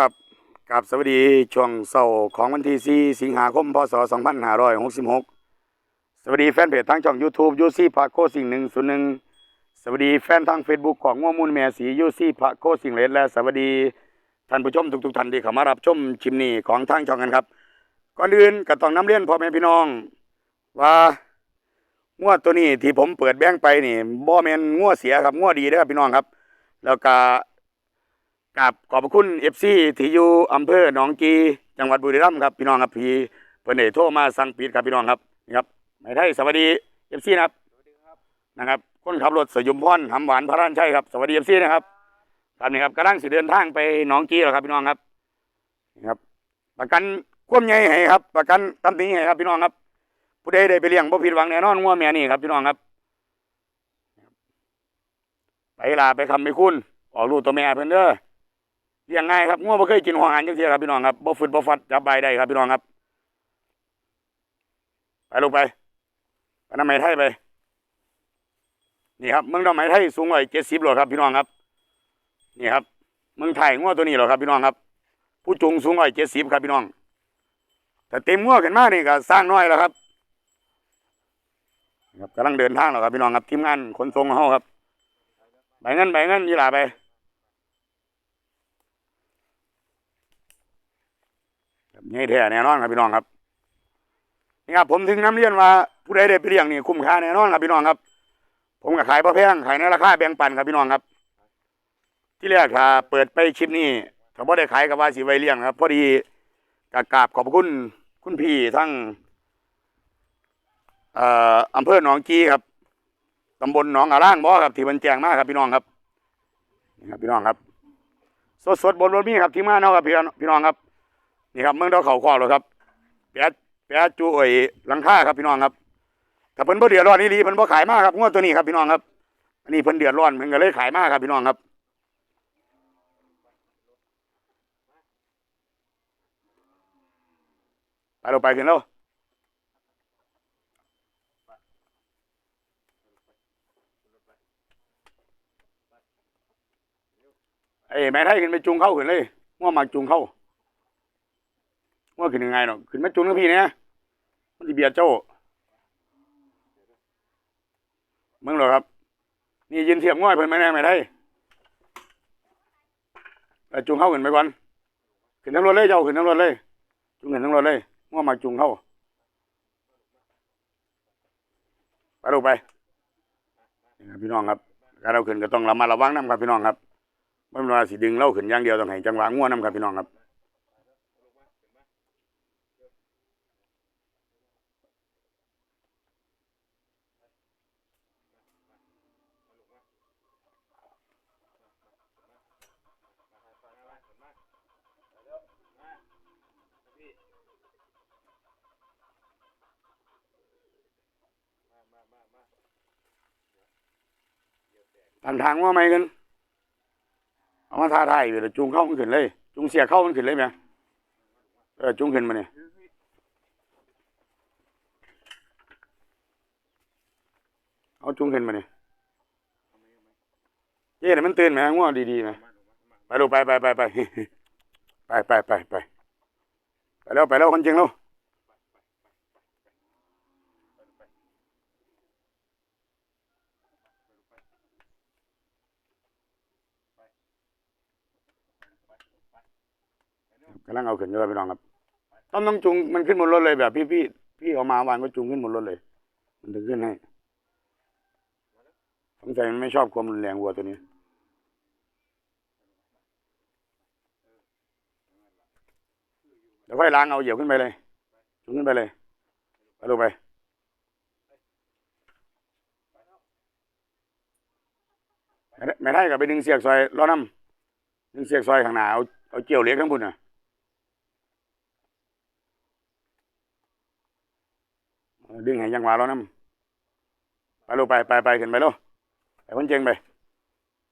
ครับกับสวัสดีช่วงเสาร์ของวันที่ 4 สิงหาคม พศ 2566 สวัสดีแฟนเพจทางช่อง YouTube ยูซี่พาโคสิ่งหนึ่งศูนย์หนึ่งสวัสดีแฟนทาง Facebook ของง่วงมูลแม่สียูซี่พาโคสิ่งเลสและสวัสดีท่านผู้ชมทุกๆท่านที่เข้ามารับชมชิมนี่ของทางช่องกันครับก่อนอื่นก็ต้องน้ำเรียนพ่อแม่พี่น้อง ว่างัวตัวนี้ที่ผมเปิดแบงค์ไปนี่บ่แมนงัวเสียครับงวดีเด้อครับพี่น้องครับ แล้วก็ กับขอบพระคุณเอฟซีที่อยู่อำเภอหนองกีจังหวัดบุรีรัมย์ครับพี่น้องครับพี่เพิ่นได้โทรมาสั่งปิดครับพี่น้องครับนี่ครับไม่ไทยสวัสดีเอฟซีนะครับนะครับคนขับรถสยุมพรหำหวานพระรานชัยครับสวัสดีเอฟซีนะครับครับนี่ครับกำลังสิเดินทางไปหนองกีแล้วครับพี่น้องครับนี่ครับ ประกันความใหญ่ให้ครับ ประกันตำหนิให้ครับพี่น้องครับ ผู้ใดได้ไปเลี้ยงบ่ผิดหวังแน่นอนงัวแม่นี่ครับพี่น้องครับ ไปลาไปคำไปคุณออกลูกตัวแม่เพิ่นเด้อ เลี้ยงง่ายครับง้อบ่เคยกินหัวอาหารจังซี่ครับพี่น้องครับบ่ฝืดบ่ฟัดจับใบได้ครับพี่น้องครับ ไปลงไปไปน้ำไหมไทยไป นี่ครับเมืองดอกไม้ไทยสูงร้อยเจ็ดสิบโลครับพี่น้องครับ นี่ครับเมืองไทยง้อตัวนี้เหรอครับพี่น้องครับ ผู้จุงสูงร้อยเจ็ดสิบครับพี่น้อง แต่เต็มง้อขึ้นมานี่ก็สร้างน้อยแล้วครับครับกำลังเดินทางแล้วครับพี่น้องครับทีมงานขนส่งของเฮาครับ ไปเงินไปเงินยี่หลาไป ครับนี่แท้แน่นอนครับพี่น้องครับนี่ครับผมถึงน้ำเรียนว่าผู้ใดได้ไปเลี้ยงนี่คุ้มค่าแน่นอนครับพี่น้องครับ ผมก็ขายพระแพงขายในราคาแบ่งปันครับพี่น้องครับ ที่แรกถ้าเปิดไปคลิปนี้ถ้าบ่ได้ขายกับว่าสิไวเลี้ยงครับพอดีกกราบขอบคุณคุณพี่ทั้งเอ่ออำเภอหนองกีครับตำบลหนองอาร่างบ่ครับที่มันแจงมากครับพี่น้องครับนี่ครับพี่น้องครับ สดๆบนรถมีครับที่มานเนาะครับพี่น้องพี่น้องครับ นี่ครับเมืองดอกเขาคอเลยครับแปะแปะจุเอ่ยหลังคาครับพี่น้องครับถ้าเพิ่นบ่เดือดร้อนนี่ลีเพิ่นบ่ขายมากครับงวดตัวนี้ครับพี่น้องครับอันนี้เพิ่นเดือดร้อนเพิ่นก็เลยขายมากครับพี่น้องครับไปเราไปกันแล้วไอ้แม่ไทยขึ้นไปจูงเข้าขึ้นเลยง่วงมาจูงเข้า ว่าขึ้นยังไงเนาะขึ้นมาจุนกับพี่เนี่ยมันจะเบียดเจ้ามึงเหรอครับ นี่ยินเสียงง่อยเพิ่นไม่แน่ไม่ได้จุงเข้าขึ้นไปก่อนขึ้นทั้งรถเลยเจ้าขึ้นทั้งรถเลย จุงขึ้นทั้งรถเลยง่วงมาจุงเข้าไปลูไปพี่น้องครับการเราขึ้นก็ต้องระมัดระวังน้ำครับพี่น้องครับไม่เป็นว่าสิดึงเล่าขึ้นอย่างเดียวต้องให้จังหวะง่วงน้ำครับพี่น้องครับ ทางทางว่าไหมกัน เอามาทาไทยไปแล้วจูงเข้ามันขึ้นเลยจูงเสียเข้ามันขึ้นเลยไหมเออจูงขึ้นมาเนี่ยเอาจูงขึ้นมาเนี่ยเจ๊เนี่ยมันตื่นไหมง่วงดีๆไหมไปลูกไปไปไปไปไปไปไปไป ไปแล้วไปแล้วคนจริงแล้วกำลังเอาขึ้นอยู่ครับพี่น้องครับต้องต้องจูงมันขึ้นบนรถเลยแบบพี่พี่พี่เอามาวางก็จูงขึ้นบนรถเลย มันถึงขึ้นให้สงสัยมันไม่ชอบความรุนแรงวัวตัวนี้ เดี๋ยว ค่อยล้างเอาเหยียบขึ้นไปเลยจูงขึ้นไปเลยไปลงไปไม่ได้กับไปดึงเสียกซอยล้อน้ำดึงเสียกซอยข้างหน้าเอาเอาเกี่ยวเหล็กข้างบนน่ะดึงให้ยังหวาล้อน้ำไปลงไปไปไปขึ้นไปลูไปคนเจงไป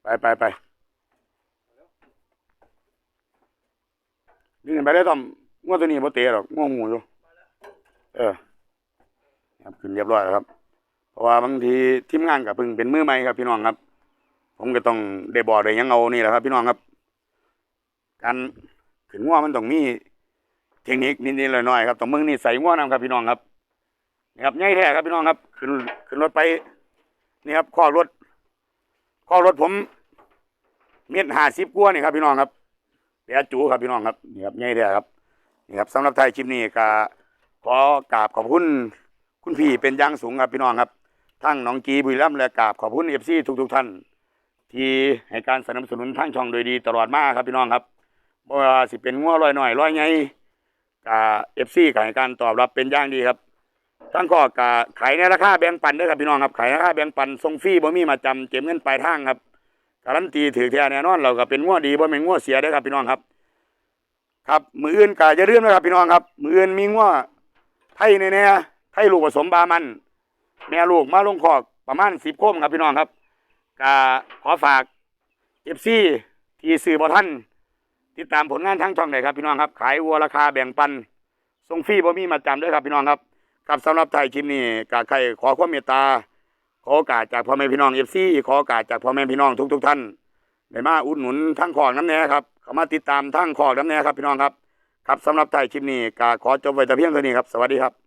ไปไปไปดึงขึ้นไปเลยต้อม ง่วงตัวนี้บ่เตะหรอกง่วงูอยู่ เออครับขึ้นเรียบร้อยแล้วครับ เพราะว่าบางทีทีมงานกับพิ่งเป็นมือใหม่ครับ พี่น้องครับ ผมก็ต้องได้บอกได้ยังเอานี่แหละครับ พี่น้องครับ การขึ้นงัวมันต้องมีเทคนิคนิดๆหน่อยๆครับต้องมึงนี่ใส่งัวนํครับ พี่น้องครับนี่ครับใหญ่แท้ครับพี่น้องครับ ขึ้นขึ้นรถไปนี่ครับข้อรถข้อรถผม เม็ดห้าสิบกว่านี่ครับ พี่น้องครับเปียจูครับพี่น้องครับนี่ครับใหญ่แท้ครับ นี่ครับสำหรับไทยคลิปนี้ก็ขอกราบขอบคุณคุณพี่เป็นอย่างสูงครับพี่น้องครับทั้งน้องกีบุรีรัมย์และกราบขอบคุณเอฟซีทุกๆท่าน ที่ให้การสนับสนุนทางช่องโดยดีตลอดมาครับพี่น้องครับบ่ว่าสิเป็นงัวลอยหน่อยลอยไงกับเอฟซีให้การตอบรับเป็นอย่างดีครับทั้งก็กขายในราคาแบ่งปันด้วยครับพี่น้องครับขายในราคาแบ่งปันส่งฟรีบ่มีมาจำเก็บเงินปลายทางครับการันตีถือแท้แน่นอนเราก็เป็นงัวดีบ่แม่นงัวเสียเด้ครับพี่น้องครับ ครับ มืออื่นก็จะเรื่มนะครับพี่น้องครับ มืออื่นมีงัวไทยแน่ๆไทยลูกผสมบามัน แม่ลูกมาลงคอกประมาณสิบโคมครับพี่น้องครับก็ขอฝากเอฟซีที่สื่อบอท่านติดตามผลงานทั้งช่องไหนครับพี่น้องครับ ขายวัวราคาแบ่งปันส่งฟรีบ่มีมาจำด้วยครับพี่น้องครับครับสำหรับไทยคลิปนี้ก็ใครขอความเมตตาขอโอกาสจากพ่อแม่พี่น้องเอฟซีขอโอกาสจากพ่อแม่พี่น้องทุกๆท่านได้มาอุดหนุนทั้งขอกน้ำแน่ครับ เขามาติดตามทั้งขอกน้ำแน่ครับพี่น้องครับ ครับสำหรับไทยคลิปนี้ก็ขอจบไว้แต่เพียงเท่านี้ครับ สวัสดีครับ